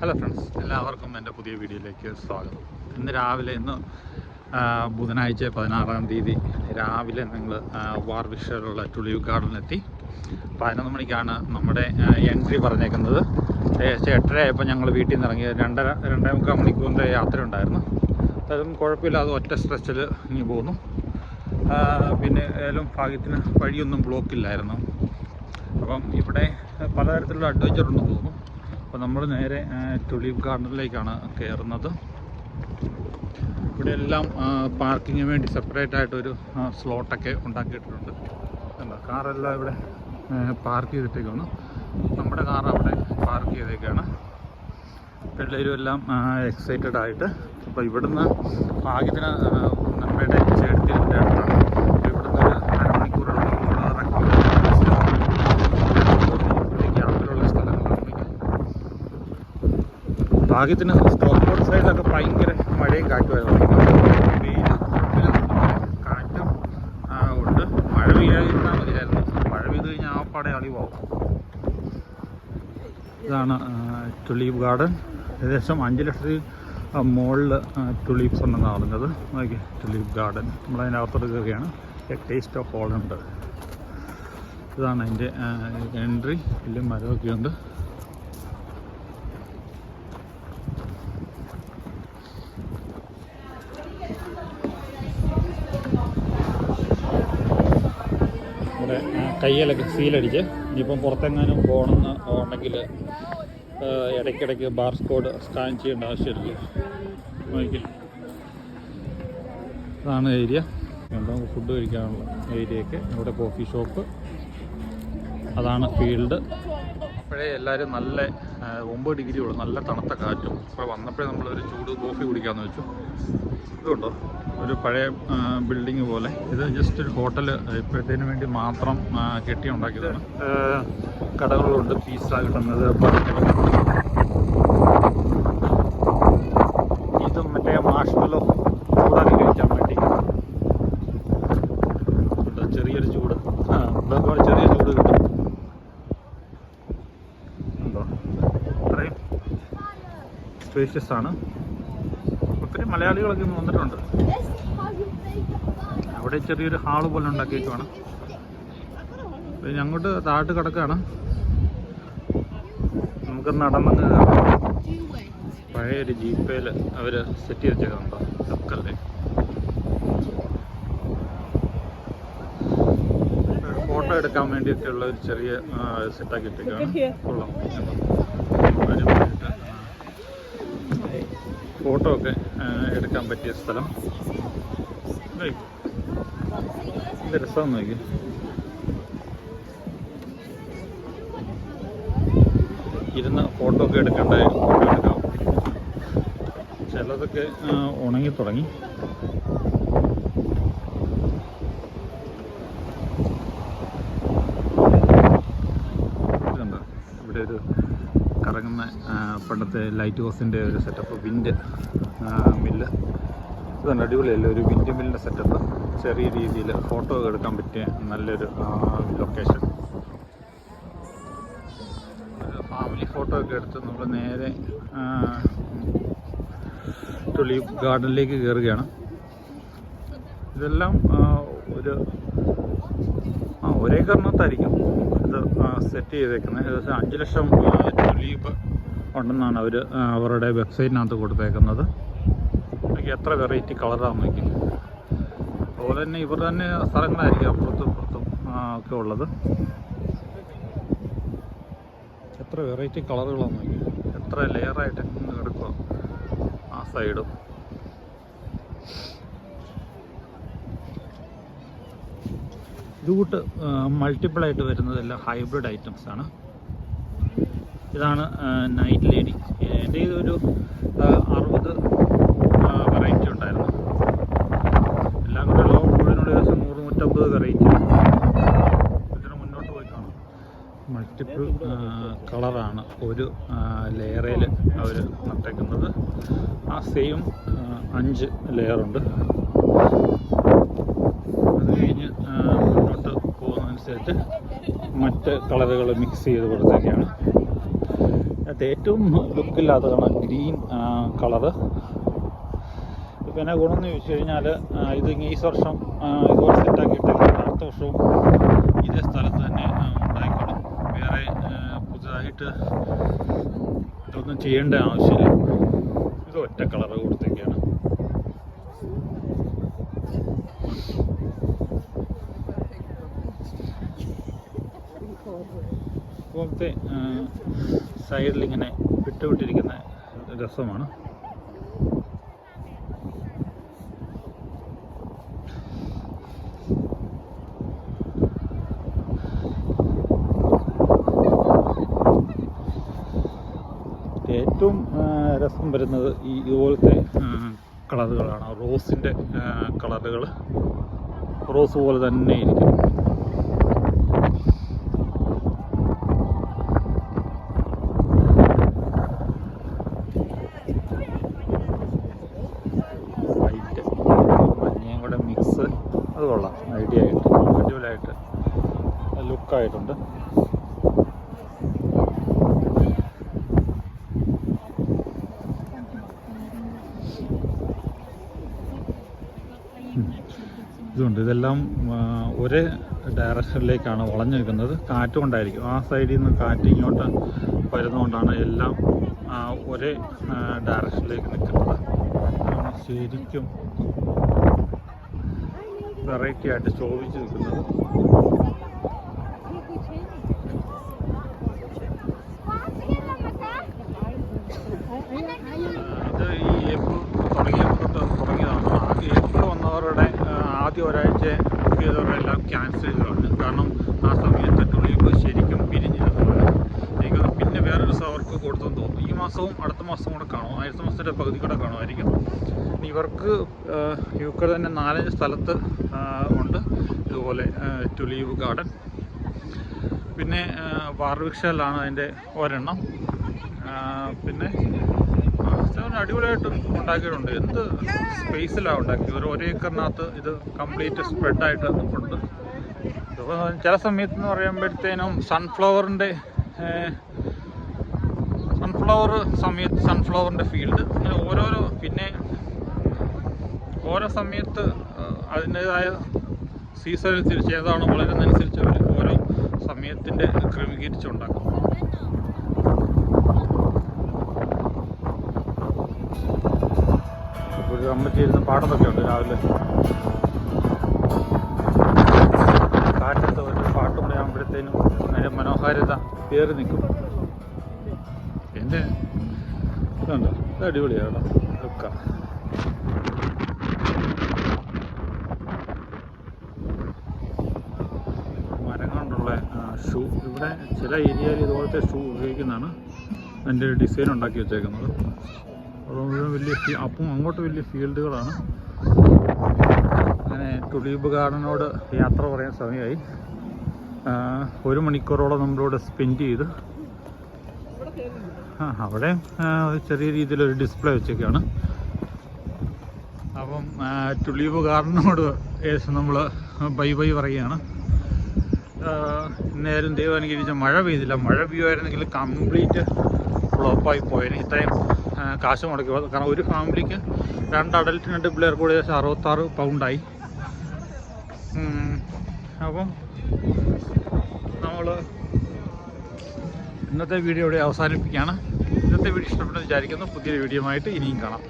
Hello friends എല്ലാവർക്കും എന്റെ പുതിയ വീഡിയോയിലേക്ക് സ്വാഗതം. ഇന്ന് രാവിലെ ഇന്ന് ബുധനാഴ്ച പതിനാറാം തീയതി രാവിലെ നിങ്ങൾ വാർവിഷയിലുള്ള ടുളിയു ഗാർഡനിലെത്തി പതിനൊന്ന് മണിക്കാണ് നമ്മുടെ എൻട്രി പറഞ്ഞേക്കുന്നത്. ഏകദേശം എട്ടരയായപ്പോൾ ഞങ്ങൾ വീട്ടിൽ നിന്ന് ഇറങ്ങി രണ്ടര രണ്ടേ മുക്കാൽ മണിക്കൂറിന്റെ യാത്ര ഉണ്ടായിരുന്നു. അതും കുഴപ്പമില്ലാതെ ഒറ്റ സ്ട്രെച്ചിൽ ഇനി പോന്നു ആ, പിന്നെ ഏതായാലും ഭാഗ്യത്തിന് വഴിയൊന്നും ബ്ലോക്കില്ലായിരുന്നു അപ്പം ഇവിടെ പലതരത്തിലുള്ള അഡ്വഞ്ചർ ഉണ്ടെന്ന് തോന്നുന്നു. അപ്പോൾ നമ്മൾ നേരെ ടുലിപ്പ് ഗാർഡനിലേക്കാണ് കയറുന്നത് ഇവിടെ എല്ലാം പാർക്കിങ്ങിന് വേണ്ടി സെപ്പറേറ്റ് ആയിട്ടൊരു സ്ലോട്ടൊക്കെ ഉണ്ടാക്കിയിട്ടുണ്ട്. എന്താ കാറെല്ലാം ഇവിടെ പാർക്ക് ചെയ്തിട്ടേക്കാണ് നമ്മുടെ കാർ അവിടെ പാർക്ക് ചെയ്തേക്കാണ്. പിള്ളേരും എല്ലാം എക്സൈറ്റഡ് ആയിട്ട്. അപ്പോൾ ഇവിടുന്ന് ഭാഗ്യത്തിന് നമ്മുടെ ചേട്ടത്തിന്റെ അടുത്താണ് അപ്പോൾ ഇവിടുന്ന് ഒരു അരമണിക്കൂറുള്ള ഗ്യാപ്പിലുള്ള സ്ഥലങ്ങളാണ് ഭാഗ്യത്തിന് സ്റ്റോക്ക്ബോർഡ് സൈഡിലൊക്കെ ഭയങ്കര മഴയും കാറ്റുമായിരുന്നു വെയിൽ കാറ്റും ഉണ്ട്. മഴ പെയ്യാതിരുന്നാൽ മതിയായിരുന്നു. മഴ പെയ്ത് കഴിഞ്ഞാൽ ആ പടം അളിവാകും ഇതാണ് ടുലീപ് ഗാർഡൻ ഏകദേശം അഞ്ച് ലക്ഷത്തിൽ മുകളിൽ ടുലീപ്സ് ഉണ്ടെന്നാണ് പറഞ്ഞത് നോക്കി ടുലീപ് ഗാർഡൻ നമ്മളതിനകത്തോട്ട് കയറുകയാണ് ടേസ്റ്റ് ഓഫ് ഹോളുണ്ട് ഇതാണ് അതിന്റെ എൻട്രി വലിയ മരമൊക്കെ ഉണ്ട് ഇവിടെ ആ, കയ്യിലൊക്കെ സീലടിച്ച് ഇനിയിപ്പം പുറത്തെങ്ങാനും പോകണമെന്ന് ഉണ്ടെങ്കിൽ ഇടയ്ക്കിടയ്ക്ക് ബാർ ബാർസ്കോഡ് സ്കാൻ ചെയ്യേണ്ട ആവശ്യമില്ല അതാണ് ഏരിയ. നമുക്ക് ഫുഡ് കഴിക്കാനുള്ള ഏരിയയൊക്കെ ഇവിടെ കോഫി ഷോപ്പ്. അതാണ് ഫീൽഡ്. അപ്പോഴേ എല്ലാവരും നല്ല ഒമ്പത് ഡിഗ്രി ഉള്ളു. നല്ല തണുത്ത കാറ്റും. അപ്പോൾ വന്നപ്പോഴേ നമ്മളൊരു ചൂട് കോഫി കുടിക്കാമെന്ന് വെച്ചു. ഇതുണ്ടോ? ഒരു പഴയ ബിൽഡിംഗ് പോലെ. ഇത് ജസ്റ്റ് ഒരു ഹോട്ടൽ ഇപ്പോഴത്തേന് വേണ്ടി മാത്രം കെട്ടി ഉണ്ടാക്കിയതാണ്. ആ, കടകളുണ്ട് പീസ കിട്ടുന്നത്. ഇതും മറ്റേ മാഷ്മലോ ചൂടാക്കി കഴിക്കാൻ വേണ്ടി. ചെറിയൊരു ചൂട്. ചെറിയ ചൂട് കിട്ടും. ഉണ്ടോ? അത്രയും സ്പേഷ്യസ് ആണ്. മലയാളികളൊക്കെ വന്നിട്ടുണ്ട്. അവിടെ ചെറിയൊരു ഹാൾ പോലെ ഉണ്ടാക്കിയേക്കുവാണ്. പിന്നെ അങ്ങോട്ട് താട്ട് കിടക്കുകയാണ് നമുക്ക് നടന്നത് പഴയ ഒരു ജീപ്പയിൽ അവർ സെറ്റ് ചെയ്ത് വെച്ചേക്കുന്നുണ്ടോ ഫോട്ടോ എടുക്കാൻ വേണ്ടിയൊക്കെ ഉള്ള ഒരു ചെറിയ സെറ്റാക്കി ഇട്ടേക്കാണ് കൊള്ളാം. ഫോട്ടോ ഒക്കെ എടുക്കാൻ പറ്റിയ സ്ഥലം. ഇത് രസം നോക്കി ഇരുന്ന് ഫോട്ടോ ഒക്കെ എടുക്കണ്ടേ ഫോട്ടോ എടുക്കാം ചിലതൊക്കെ ഉണങ്ങി തുടങ്ങി. ഇവിടെ ഒരു കറങ്ങുന്ന പണ്ടത്തെ ലൈറ്റ് ഹൗസിന്റെ ഒരു സെറ്റപ്പ് വിൻഡ് മില്ല് ഇതുണ്ട് അടിപൊളിയല്ലേ ഒരു വിൻഡ് മില്ലിന്റെ സെറ്റപ്പ് ചെറിയ രീതിയിൽ ഫോട്ടോ എടുക്കാൻ പറ്റിയ നല്ലൊരു ലൊക്കേഷൻ ഫാമിലി ഫോട്ടോ ഒക്കെ എടുത്ത് നമ്മൾ നേരെ തുള്ളി ഗാർഡനിലേക്ക് കയറുകയാണ് ഇതെല്ലാം ഒരു ആ ഒരേ കാരണത്തായിരിക്കും സെറ്റ് ചെയ്തേക്കുന്നത്. ഏകദേശം അഞ്ച് ലക്ഷം തുലീപ് ഉണ്ടെന്നാണ് അവർ അവരുടെ വെബ്സൈറ്റിനകത്ത് കൊടുത്തേക്കുന്നത്. നോക്കി എത്ര വെറൈറ്റി കളറാണ് നോക്കി. അതുപോലെ തന്നെ ഇവർ തന്നെ സ്ഥലങ്ങളായിരിക്കും അപ്പുറത്തും ഇപ്പുറത്തും ഒക്കെ ഉള്ളത്. എത്ര വെറൈറ്റി കളറുകളാണ് നോക്കി. എത്ര ലെയറായിട്ട് കിടക്കുക ആ സൈഡും ഇതുകൂട്ട് മൾട്ടിപ്പിൾ ആയിട്ട് വരുന്നതെല്ലാം ഹൈബ്രിഡ് ഐറ്റംസ് ആണ്. ഇതാണ് നൈറ്റ് ലേഡി എന്റെ ഇതൊരു അറുപത് വെറൈറ്റി ഉണ്ടായിരുന്നു. എല്ലാം കൂടെ ലോ മുഴുവനോട് ഏകദേശം നൂറ് നൂറ്റമ്പത് വെറൈറ്റി ഇതിന് മുന്നോട്ട് പോയി കാണാം. മൾട്ടിപ്പിൾ കളറാണ് ഒരു ലെയറയിൽ അവർ നട്ടേക്കുന്നത്. ആ സെയിം അഞ്ച് ലെയറുണ്ട് അത് കഴിഞ്ഞ് ആ, മുന്നോട്ട് പോകുന്നതനുസരിച്ച് മറ്റ് കളറുകൾ മിക്സ് ചെയ്ത് കൊടുത്തേക്കാണ്. അത് ഏറ്റവും ലുക്കില്ലാത്തതാണ് ഗ്രീൻ കളറ്. ഇപ്പം എന്നാ ഗുണമെന്ന് ചോദിച്ചു കഴിഞ്ഞാൽ ഇത് ഈ വർഷം ഇതുപോലെ സെറ്റാക്കിയിട്ടില്ല അടുത്ത വർഷവും ഇതേ സ്ഥലത്ത് തന്നെ ഉണ്ടായിക്കോളും. വേറെ പുതുതായിട്ട് ഇതൊന്നും ചെയ്യേണ്ട ആവശ്യമില്ല. ഇത് ഒറ്റ കളറ് കൊടുത്തേക്കാണ്. ഇപ്പോഴത്തെ സൈഡിൽ ഇങ്ങനെ വിട്ടുവിട്ടിരിക്കുന്ന രസമാണ്. ഏറ്റവും രസം വരുന്നത് ഈ ഇതുപോലത്തെ കളറുകളാണ്. റോസിന്റെ കളറുകൾ റോസ് പോലെ തന്നെ ഇരിക്കും വൈറ്റ് മഞ്ഞയും കൂടെ മിക്സ് അത് കൊള്ളാം. ഐഡിയ ആയിട്ട് അടിപൊളിയായിട്ട് ലുക്കായിട്ടുണ്ട്. ഇതുണ്ട്. ഇതെല്ലാം ഒരേ ഡയറക്ഷനിലേക്കാണ് വളഞ്ഞു നിൽക്കുന്നത്. കാറ്റ് കൊണ്ടായിരിക്കും. ആ സൈഡിൽ നിന്ന് കാറ്റ് ഇങ്ങോട്ട് വരുന്നതുകൊണ്ടാണ് എല്ലാം ആ, ഒരേ ഡയറക്ഷനിലേക്ക് നിൽക്കുന്നത്. ശരിക്കും വെറൈറ്റി ആയിട്ട് ശോഭിച്ച് നിൽക്കുന്നത്. ഇത് ഈ ഏപ്രിൽ തുടങ്ങിയപ്പോൾ തുടങ്ങിയതാണ്. ആദ്യം ഏപ്രിൽ വന്നവരുടെ ആദ്യ ഒരാഴ്ച ബുക്ക് ചെയ്തവരെല്ലാം ക്യാൻസൽ ചെയ്ത് കളഞ്ഞു കാരണം ആ സമയത്ത് ടൊളിവ് ശരിക്കും പിരിഞ്ഞിരുന്നതാണ് എനിക്ക് തോന്നുന്നു പിന്നെ വേറൊരു ദിവസം അവർക്ക് കൊടുത്തെന്ന് തോന്നുന്നു ഈ മാസവും അടുത്ത മാസവും കൂടെ കാണും. ആയിരത്തി മാസത്തിന്റെ പകുതി കൂടെ കാണുമായിരിക്കും. ഇവർക്ക് യുക്കെ തന്നെ നാലഞ്ച് സ്ഥലത്ത് ഉണ്ട്. ഇതുപോലെ ടുലീവ് ഗാർഡൻ. പിന്നെ വാർവിക്ഷയിലാണ് അതിന്റെ ഒരെണ്ണം. പിന്നെ അടിപൊളിയായിട്ട് ഉണ്ടാക്കിയിട്ടുണ്ട്. എന്ത് സ്പേസിലാണ് ഉണ്ടാക്കിയത്? ഒരു ഒരേക്കറിനകത്ത് ഇത് കംപ്ലീറ്റ് സ്പ്രെഡായിട്ട് ഉണ്ട്. ചില സമയത്ത് എന്ന് പറയുമ്പോഴത്തേനും സൺഫ്ലവറിന്റെ സൺഫ്ലവർ സമയത്ത് സൺഫ്ലവറിന്റെ ഫീൽഡ് അങ്ങനെ ഓരോരോ പിന്നെ ഓരോ സമയത്ത് അതിന്റേതായ സീസൺ അനുസരിച്ച് ഏതാണോ വളരുന്നതനുസരിച്ച് അവർ ഓരോ സമയത്തിന്റെ ക്രമീകരിച്ചുണ്ടാക്കും ഒരു അമ്മച്ചി ഇരുന്ന് പാടത്തൊക്കെ ഉണ്ട് രാവിലെ. കാറ്റത്ത് ഒരു പാട്ടും കൂടെ അതിന്റെ മനോഹാരിത കയറി നിൽക്കും. ഇതുണ്ട് ഇത് അടിപൊളിയാണ് ലുക്ക. മരങ്ങളുള്ള ഷൂ. ഇവിടെ ചില ഏരിയയിൽ ഇതുപോലത്തെ ഷൂ ഉപയോഗിക്കുന്നതാണ് അതിന്റെ ഡിസൈൻ ഉണ്ടാക്കി വെച്ചേക്കുന്നത്. മുഴുവൻ വലിയ അപ്പം അങ്ങോട്ട് വലിയ ഫീൽഡുകളാണ്. അങ്ങനെ ടുലീബ് ഗാർഡനോട് യാത്ര പറയാൻ സമയമായി. ഒരു മണിക്കൂറോളം നമ്മളിവിടെ സ്പെൻഡ് ചെയ്ത് അവിടെ ചെറിയ രീതിയിലൊരു ഡിസ്പ്ലേ വെച്ചൊക്കെയാണ് അപ്പം ആ, ടുലീബ് ഗാർഡനോട് ഏകദേശം നമ്മൾ ബൈ ബൈ പറയുകയാണ്. നേരം ദൈവം അനുകരിച്ച മഴ പെയ്തില്ല. മഴ പെയ്യുമായിരുന്നെങ്കിൽ കംപ്ലീറ്റ് ഫ്ലോപ്പായി പോയേനെ. ഇത്രയും കാശ് മുടക്കി. കാരണം ഒരു ഫാമിലിക്ക് രണ്ട് അഡൽറ്റ് രണ്ട് പിള്ളേർ കൂടി ഏകദേശം അറുപത്താറ് പൗണ്ടായി അപ്പം നമ്മൾ ഇന്നത്തെ വീഡിയോ ഇവിടെ അവസാനിപ്പിക്കുകയാണ്. ഇന്നത്തെ വീഡിയോ ഇഷ്ടപ്പെട്ടെന്ന് വിചാരിക്കുന്നു. പുതിയൊരു വീഡിയോ ആയിട്ട് ഇനിയും കാണാം.